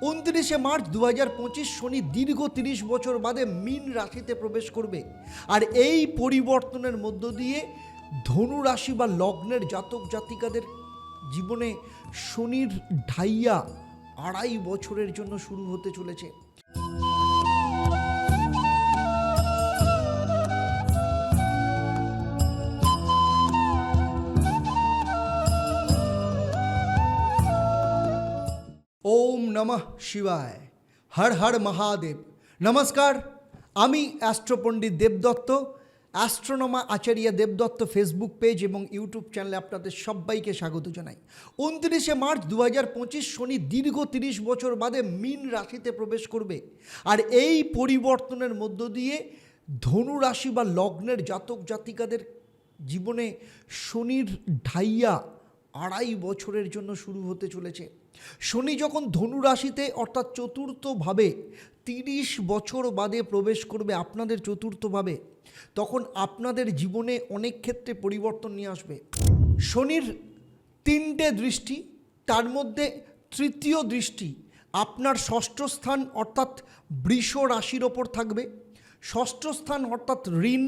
উনত্রিশে মার্চ দু হাজার পঁচিশ শনি দীর্ঘ তিরিশ বছর বাদে মিন রাশিতে প্রবেশ করবে। আর এই পরিবর্তনের মধ্য দিয়ে ধনু রাশি বা লগ্নের জাতক জাতিকাদের জীবনে শনির ঢাইয়া আড়াই বছরের জন্য শুরু হতে চলেছে। নমঃ শিবায়। হর হর মহাদেব। নমস্কার, আমি অ্যাস্ট্রোপণ্ডিত দেবদত্ত, অ্যাস্ট্রোনমা আচার্য দেবদত্ত ফেসবুক পেজ এবং ইউটিউব চ্যানেলে আপনাদের সবাইকে স্বাগত জানাই। উনত্রিশে মার্চ দু হাজার পঁচিশ শনি দীর্ঘ তিরিশ বছর বাদে মিন রাশিতে প্রবেশ করবে। আর এই পরিবর্তনের মধ্য দিয়ে ধনু রাশি বা লগ্নের জাতক জাতিকাদের জীবনে শনির ঢাইয়া আড়াই বছরের জন্য শুরু হতে চলেছে। শনি যখন ধনু রাশিতে অর্থাৎ চতুর্থভাবে তিরিশ বছর বাদে প্রবেশ করবে আপনাদের চতুর্থভাবে, তখন আপনাদের জীবনে অনেক ক্ষেত্রে পরিবর্তন নিয়ে আসবে। শনির তিনটে দৃষ্টি, তার মধ্যে তৃতীয় দৃষ্টি আপনার ষষ্ঠ স্থান, অর্থাৎ বৃষ রাশির ওপর থাকবে। ষষ্ঠ স্থান, অর্থাৎ ঋণ,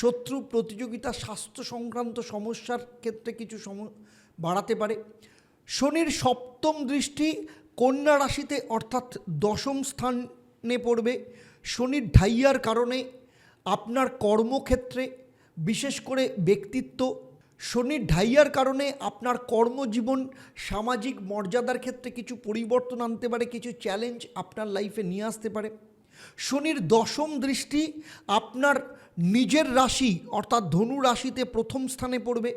শত্রু প্রতিযোগিতা, স্বাস্থ্য সংক্রান্ত সমস্যার ক্ষেত্রে কিছু সম বাড়াতে পারে। শনির সপ্তম দৃষ্টি কন্যা রাশিতে অর্থাৎ দশম স্থানে পড়বে। শনির ঢাইয়ার কারণে আপনার কর্মক্ষেত্রে, বিশেষ করে ব্যক্তিত্ব, শনির ঢাইয়ার কারণে আপনার কর্মজীবন, সামাজিক মর্যাদার ক্ষেত্রে কিছু পরিবর্তন আনতে পারে, কিছু চ্যালেঞ্জ আপনার লাইফে নিয়ে আসতে পারে। শনির দশম দৃষ্টি আপনার নিজের রাশি অর্থাৎ ধনু রাশিতে প্রথম স্থানে পড়বে।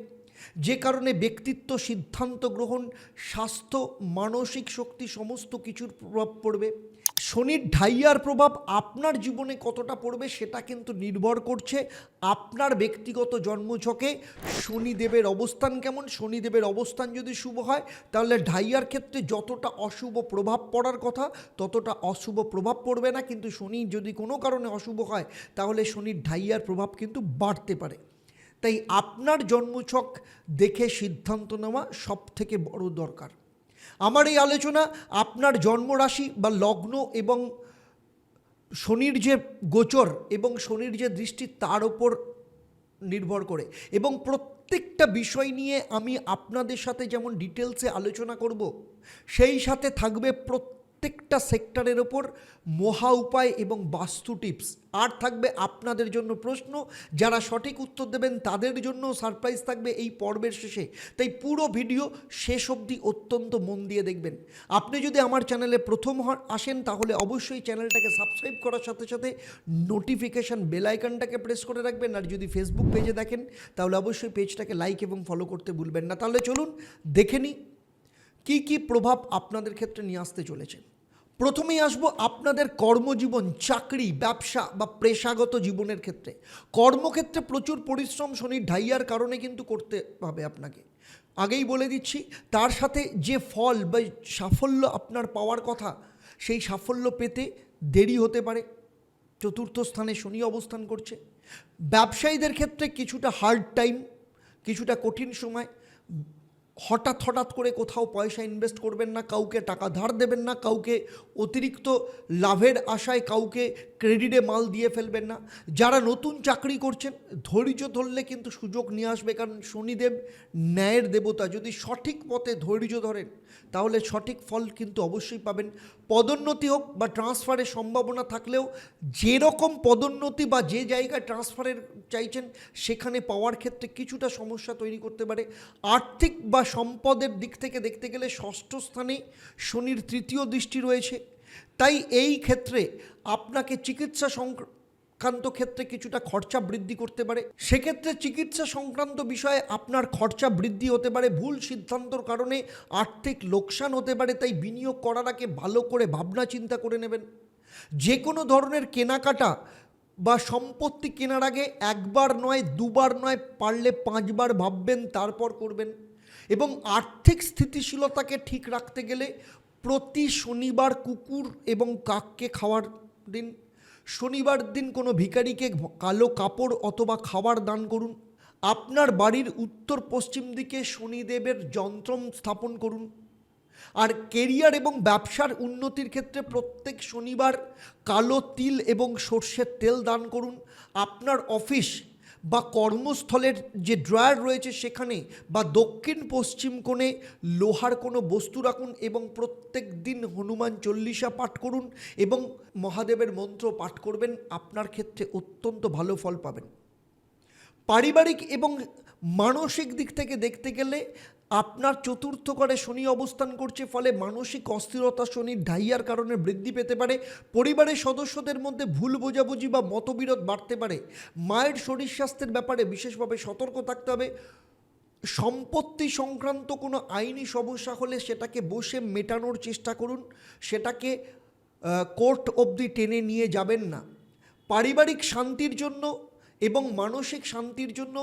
যে কারণে ব্যক্তিত্ব, সিদ্ধান্ত গ্রহণ, স্বাস্থ্য, মানসিক শক্তি সমস্ত কিছুর প্রভাব পড়বে। শনির ঢাইয়ার প্রভাব আপনার জীবনে কতটা পড়বে সেটা কিন্তু নির্ভর করছে আপনার ব্যক্তিগত জন্মছকে। শনিদেবের অবস্থান কেমন? শনিদেবের অবস্থান যদি শুভ হয়, তাহলে ঢাইয়ার ক্ষেত্রে যতটা অশুভ প্রভাব পড়ার কথা, ততটা অশুভ প্রভাব পড়বে না। কিন্তু শনি যদি কোনো কারণে অশুভ হয়, তাহলে শনির ঢাইয়ার প্রভাব কিন্তু বাড়তে পারে। তাই আপনার জন্মছক দেখে সিদ্ধান্ত নেওয়া সব থেকে বড় দরকার। আমার এই আলোচনা আপনার জন্মরাশি বা লগ্ন এবং শনির যে গোচর এবং শনির যে দৃষ্টি তার ওপর নির্ভর করে এবং প্রত্যেকটা বিষয় নিয়ে আমি আপনাদের সাথে যেমন ডিটেলসে আলোচনা করব, সেই সাথে থাকবে প্রত্যেকটা সেক্টরের ওপর মহা উপায় এবং বাস্তু টিপস। আর থাকবে আপনাদের জন্য প্রশ্ন, যারা সঠিক উত্তর দেবেন তাদের জন্য সারপ্রাইজ থাকবে এই পর্বের শেষে। তাই পুরো ভিডিও শেষ অবধি অত্যন্ত মন দিয়ে দেখবেন। আপনি যদি আমার চ্যানেলে প্রথম আসেন তাহলে অবশ্যই চ্যানেলটাকে সাবস্ক্রাইব করার সাথে সাথে নোটিফিকেশান বেলাইকনটাকে প্রেস করে রাখবেন। আর যদি ফেসবুক পেজে দেখেন তাহলে অবশ্যই পেজটাকে লাইক এবং ফলো করতে ভুলবেন না। তাহলে চলুন দেখে নিই কী কী প্রভাব আপনাদের ক্ষেত্রে নিয়ে আসতে চলেছে? প্রথমেই আসব আপনাদের কর্মজীবন, চাকরি, ব্যবসা বা পেশাগত জীবনের ক্ষেত্রে। কর্মক্ষেত্রে প্রচুর পরিশ্রম শনির ঢাইয়ার কারণে কিন্তু করতে হবে আপনাকে। আগেই বলে দিচ্ছি, তার সাথে যে ফল বা সাফল্য আপনার পাওয়ার কথা, সেই সাফল্য পেতে দেরি হতে পারে। চতুর্থ স্থানে শনি অবস্থান করছে। ব্যবসায়ীদের ক্ষেত্রে কিছুটা হার্ড টাইম কিছুটা কঠিন সময় হঠাৎ হঠাৎ করে কোথাও পয়সা ইনভেস্ট করবেন না, কাউকে টাকা ধার দেবেন না, কাউকে অতিরিক্ত লাভের আশায় কাউকে ক্রেডিটে মাল দিয়ে ফেলবেন না। যারা নতুন চাকরি করছেন, ধৈর্য ধরলে কিন্তু সুযোগ নিয়ে আসবে। কারণ শনিদেব ন্যায়ের দেবতা, যদি সঠিক পথে ধৈর্য ধরেন তাহলে সঠিক ফল কিন্তু অবশ্যই পাবেন। পদোন্নতি হোক বা ট্রান্সফারের সম্ভাবনা থাকলেও যেরকম পদোন্নতি বা যে জায়গায় ট্রান্সফারের চাইছেন, সেখানে পাওয়ার ক্ষেত্রে কিছুটা সমস্যা তৈরি করতে পারে। আর্থিক বা সম্পদের দিক থেকে দেখতে গেলে ষষ্ঠ স্থানে শনির তৃতীয় দৃষ্টি রয়েছে। তাই এই ক্ষেত্রে আপনাকে চিকিৎসা সংক্রান্ত ক্ষেত্রে কিছুটা খরচা বৃদ্ধি করতে পারে। সেক্ষেত্রে চিকিৎসা সংক্রান্ত বিষয়ে আপনার খরচা বৃদ্ধি হতে পারে। ভুল সিদ্ধান্তর কারণে আর্থিক লোকসান হতে পারে, তাই বিনিয়োগ করার আগে ভালো করে ভাবনা চিন্তা করে নেবেন। যে কোনো ধরনের কেনাকাটা বা সম্পত্তি কেনার আগে একবার নয়, দুবার নয়, পারলে পাঁচবার ভাববেন, তারপর করবেন। এবং আর্থিক স্থিতিশীলতাকে ঠিক রাখতে গেলে প্রতি শনিবার কুকুর এবং কাককে খাওয়ার দিন শনিবার দিন কোনো ভিকারিকে কালো কাপড় অথবা খাবার দান করুন। আপনার বাড়ির উত্তর পশ্চিম দিকে শনিদেবের যন্ত্রম স্থাপন করুন। আর কেরিয়ার এবং ব্যবসার উন্নতির ক্ষেত্রে প্রত্যেক শনিবার কালো তিল এবং সর্ষের তেল দান করুন। আপনার অফিস বা কর্মস্থলের যে ড্রয়ার রয়েছে সেখানে বা দক্ষিণ পশ্চিম কোণে লোহার কোনো বস্তু রাখুন এবং প্রত্যেক দিন হনুমান চল্লিশা পাঠ করুন এবং মহাদেবের মন্ত্র পাঠ করবেন, আপনার ক্ষেত্রে অত্যন্ত ভালো ফল পাবেন। পারিবারিক এবং মানসিক দিক থেকে দেখতে গেলে আপনার চতুর্থ ঘরে শনি অবস্থান করছে, ফলে মানসিক অস্থিরতা শনির ঢাইয়ার কারণে বৃদ্ধি পেতে পারে। পরিবারের সদস্যদের মধ্যে ভুল বোঝাবুঝি বা মতবিরোধ বাড়তে পারে। মায়ের শরীর স্বাস্থ্যের ব্যাপারে বিশেষভাবে সতর্ক থাকতে হবে। সম্পত্তি সংক্রান্ত কোনো আইনি সমস্যা হলে সেটাকে বসে মেটানোর চেষ্টা করুন। সেটাকে কোর্ট অবধি টেনে নিয়ে যাবেন না। পারিবারিক শান্তির জন্য এবং মানসিক শান্তির জন্য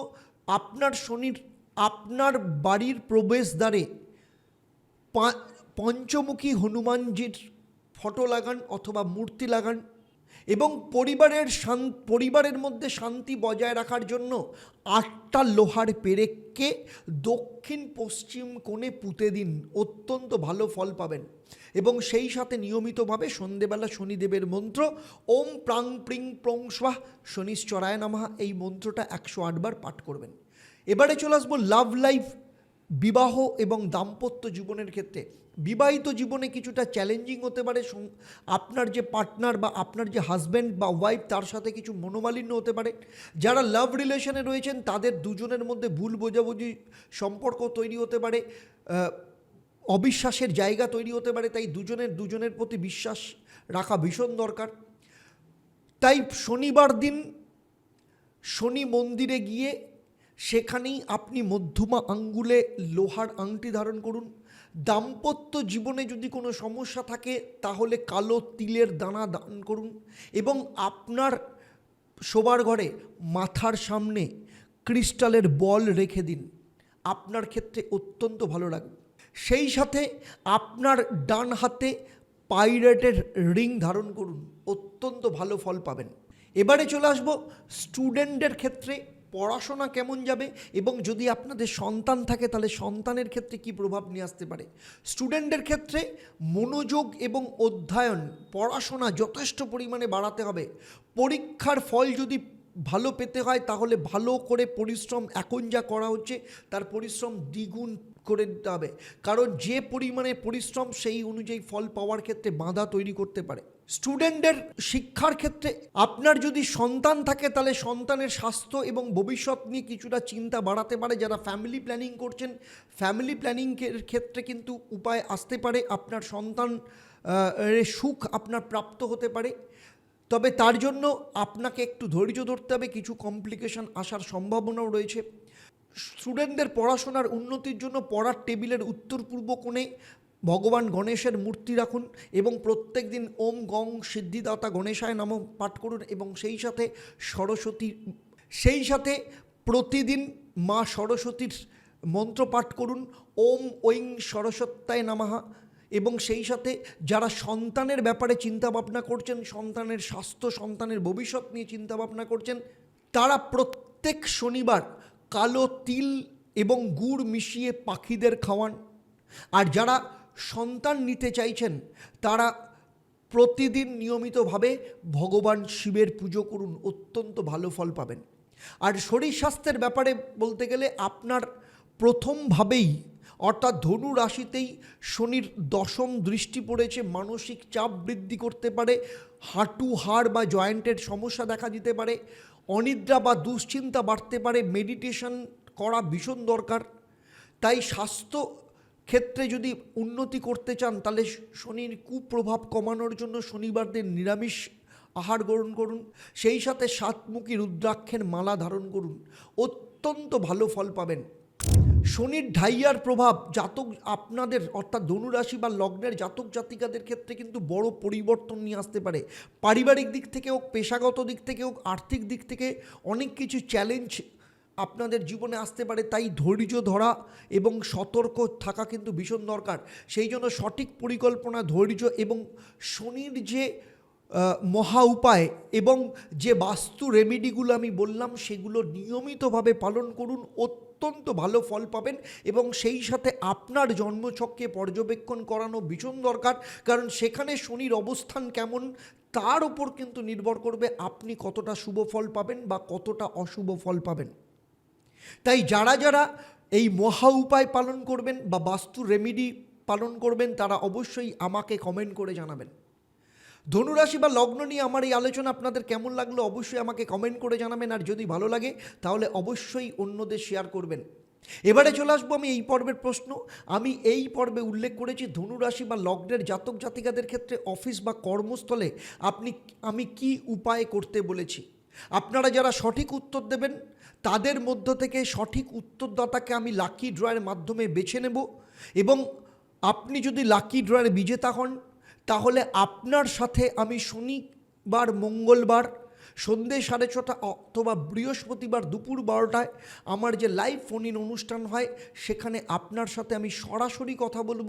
আপনার শনির আপনার বাড়ির প্রবেশদ্বারে পঞ্চমুখী হনুমানজির ফটো লাগান অথবা মূর্তি লাগান এবং পরিবারের পরিবারের মধ্যে শান্তি বজায় রাখার জন্য আটটা লোহার পেরেককে দক্ষিণ পশ্চিম কোণে পুঁতে দিন, অত্যন্ত ভালো ফল পাবেন। এবং সেই সাথে নিয়মিতভাবে সন্ধেবেলা শনিদেবের মন্ত্র, ওম প্রাং প্রিং প্রং শনিশ্চরায় নামা, এই মন্ত্রটা একশো আটবার পাঠ করবেন। এবারে চলে আসব লাভ লাইফ বিবাহ এবং দাম্পত্য জীবনের ক্ষেত্রে। বিবাহিত জীবনে কিছুটা চ্যালেঞ্জিং হতে পারে আপনার যে পার্টনার বা আপনার যে হাজব্যান্ড বা ওয়াইফ তার সাথে কিছু মনোমালিন্য হতে পারে। যারা লাভ রিলেশনে রয়েছেন, তাদের দুজনের মধ্যে ভুল বোঝাবুঝি সম্পর্ক তৈরি হতে পারে অবিশ্বাসের জায়গা তৈরি হতে পারে, তাই দুজনের দুজনের প্রতি বিশ্বাস রাখা ভীষণ দরকার। তাই শনিবার দিন শনি মন্দিরে গিয়ে সেখানেই আপনি মধ্যমা আঙ্গুলে লোহার আংটি ধারণ করুন। দাম্পত্য জীবনে যদি কোনো সমস্যা থাকে, তাহলে কালো তিলের দানা দান করুন এবং আপনার শোবার ঘরে মাথার সামনে ক্রিস্টালের বল রেখে দিন। আপনার ক্ষেত্রে অত্যন্ত ভালো লাগবে। সেই সাথে আপনার ডান হাতে পাইরেটের রিং ধারণ করুন। অত্যন্ত ভালো ফল পাবেন। এবারে চলে আসব স্টুডেন্টদের ক্ষেত্রে পড়াশোনা কেমন যাবে এবং যদি আপনাদের সন্তান থাকে, তাহলে সন্তানের ক্ষেত্রে কি প্রভাব নিয়ে আসতে পারে? স্টুডেন্টদের ক্ষেত্রে মনোযোগ এবং অধ্যয়ন, পড়াশোনা যথেষ্ট পরিমাণে বাড়াতে হবে। পরীক্ষার ফল যদি ভালো পেতে হয়, তাহলে ভালো করে পরিশ্রম এখন যা করা হচ্ছে, তার পরিশ্রম দ্বিগুণ করে দিতে হবে। কারণ যে পরিমাণে পরিশ্রম, সেই অনুযায়ী ফল পাওয়ার ক্ষেত্রে বাধা তৈরি করতে পারে। স্টুডেন্টদের শিক্ষার ক্ষেত্রে আপনার যদি সন্তান থাকে, তাহলে সন্তানের স্বাস্থ্য এবং ভবিষ্যৎ নিয়ে কিছুটা চিন্তা বাড়াতে পারে। যারা ফ্যামিলি প্ল্যানিং করছেন ফ্যামিলি প্ল্যানিংয়ের ক্ষেত্রে কিন্তু উপায় আসতে পারে। আপনার সন্তান সুখ আপনার প্রাপ্ত হতে পারে। তবে তার জন্য আপনাকে একটু ধৈর্য ধরতে হবে। কিছু কমপ্লিকেশন আসার সম্ভাবনাও রয়েছে। স্টুডেন্টদের পড়াশোনার উন্নতির জন্য পড়ার টেবিলের উত্তর পূর্ব কোণে ভগবান গণেশের মূর্তি রাখুন এবং প্রত্যেক দিন ওম গং সিদ্ধিদাতা গণেশায় নাম পাঠ করুন এবং সেই সাথে সরস্বতী, সেই সাথে প্রতিদিন মা সরস্বতীর মন্ত্র পাঠ করুন, ওম ঐং সরস্বত্যায় নামাহা। এবং সেই সাথে যারা সন্তানের ব্যাপারে চিন্তা ভাবনা করছেন, সন্তানের স্বাস্থ্য, সন্তানের ভবিষ্যৎ নিয়ে চিন্তা ভাবনা করছেন, তারা প্রত্যেক শনিবার কালো তিল এবং গুড় মিশিয়ে পাখিদের খাওয়ান। আর যারা সন্তান নিতে চাইছেন, তারা প্রতিদিন নিয়মিতভাবে ভগবান শিবের পুজো করুন, অত্যন্ত ভালো ফল পাবেন। আর শরীর স্বাস্থ্যের ব্যাপারে বলতে গেলে আপনার প্রথমভাবেই, অর্থাৎ ধনু রাশিতেই শনির দশম দৃষ্টি পড়েছে, মানসিক চাপ বৃদ্ধি করতে পারে, হাঁটু হাড় বা জয়েন্টের সমস্যা দেখা দিতে পারে, অনিদ্রা বা দুশ্চিন্তা বাড়তে পারে, মেডিটেশন করা ভীষণ দরকার। তাই স্বাস্থ্য ক্ষেত্রে যদি উন্নতি করতে চান, তাহলে শনির কুপ্রভাব কমানোর জন্য শনিবার দিন নিরামিষ আহার গ্রহণ করুন। সেই সাথে সাতমুখী রুদ্রাক্ষের মালা ধারণ করুন। অত্যন্ত ভালো ফল পাবেন। শনির ঢাইয়ার প্রভাব জাতক, আপনাদের অর্থাৎ ধনুরাশি বা লগ্নের জাতক জাতিকাদের ক্ষেত্রে কিন্তু বড় পরিবর্তন নিয়ে আসতে পারে। পারিবারিক দিক থেকে হোক, পেশাগত দিক থেকে হোক, আর্থিক দিক থেকে অনেক কিছু চ্যালেঞ্জ আপনাদের জীবনে আসতে পারে তাই ধৈর্য ধরা এবং সতর্ক থাকা কিন্তু ভীষণ দরকার। সেই জন্য সঠিক পরিকল্পনা, ধৈর্য এবং শনির যে মহা উপায় এবং যে বাস্তু রেমেডিগুলো আমি বললাম, সেগুলো নিয়মিতভাবে পালন করুন। অত্যন্ত ভালো ফল পাবেন এবং সেই সাথে আপনার জন্মছককে পর্যবেক্ষণ করানো ভীষণ দরকার। কারণ সেখানে শনির অবস্থান কেমন, তার উপর কিন্তু নির্ভর করবে আপনি কতটা শুভ ফল পাবেন বা কতটা অশুভ ফল পাবেন। তাই যারা যারা এই মহা উপায় পালন করবেন বা বাস্তু রেমিডি পালন করবেন, তারা অবশ্যই আমাকে কমেন্ট করে জানাবেন। ধনুরাশি বা লগ্ন নিয়ে আমার এই আলোচনা আপনাদের কেমন লাগল অবশ্যই আমাকে কমেন্ট করে জানাবেন, আর যদি ভালো লাগে, তাহলে অবশ্যই অন্যদের শেয়ার করবেন। এবারে চলে আসব আমি এই পর্বের প্রশ্ন। আমি এই পর্বে উল্লেখ করেছি ধনুরাশি বা লগ্নের জাতক জাতিকাদের ক্ষেত্রে অফিস বা কর্মস্থলে আপনি, আমি কি উপায় করতে বলেছি। আপনারা যারা সঠিক উত্তর দেবেন তাদের মধ্য থেকে সঠিক উত্তরদাতাকে আমি লাকি ড্রয়ের মাধ্যমে বেছে নেব এবং আপনি যদি লাকি ড্রয়ের বিজেতা হন, তাহলে আপনার সাথে আমি শনিবার, মঙ্গলবার সন্ধে সাড়ে ছটা অথবা বৃহস্পতিবার দুপুর বারোটায় আমার যে লাইভ ফোন ইন অনুষ্ঠান হয়, সেখানে আপনার সাথে আমি সরাসরি কথা বলব।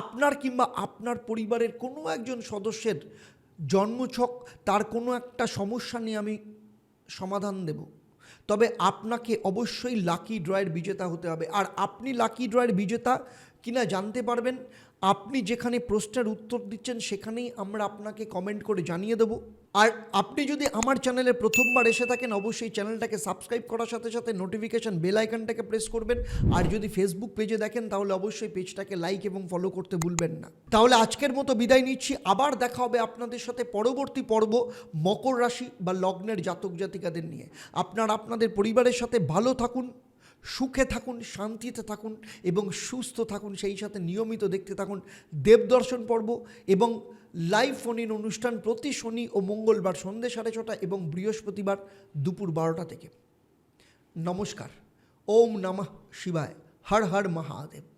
আপনার কিংবা আপনার পরিবারের কোনো একজন সদস্যের জন্মছক, তার কোনো একটা সমস্যা নিয়ে আমি সমাধান দেব। তবে আপনাকে অবশ্যই লাকি ড্রয়ের বিজেতা হতে হবে। আর আপনি লাকি ড্রয়ের বিজেতা কিনা জানতে পারবেন, আপনি যেখানে প্রশ্নের উত্তর দিচ্ছেন সেখানেই আমরা আপনাকে কমেন্ট করে জানিয়ে দেব। আর আপনি যদি আমার চ্যানেলে প্রথমবার এসে থাকেন, অবশ্যই চ্যানেলটাকে সাবস্ক্রাইব করার সাথে সাথে নোটিফিকেশন বেল আইকনটাকে প্রেস করবেন। আর যদি ফেসবুক পেজে দেখেন, তাহলে অবশ্যই পেজটাকে লাইক এবং ফলো করতে ভুলবেন না। তাহলে আজকের মতো বিদায় নিচ্ছি। আবার দেখা হবে আপনাদের সাথে পরবর্তী পর্ব মকর রাশি বা লগ্নের জাতক জাতিকাদের নিয়ে। আপনারা আপনাদের পরিবারের সাথে ভালো থাকুন। সুখে থাকুন, শান্তিতে থাকুন এবং সুস্থ থাকুন, সেই সাথে নিয়মিত দেখতে থাকুন দেবদর্শন পর্ব এবং লাইভ ফোন ইন অনুষ্ঠান প্রতি শনি ও মঙ্গলবার সন্ধ্যে সাড়ে ছটা এবং বৃহস্পতিবার দুপুর বারোটা থেকে। নমস্কার। ওম নমঃ শিবায়। হর হর মহাদেব।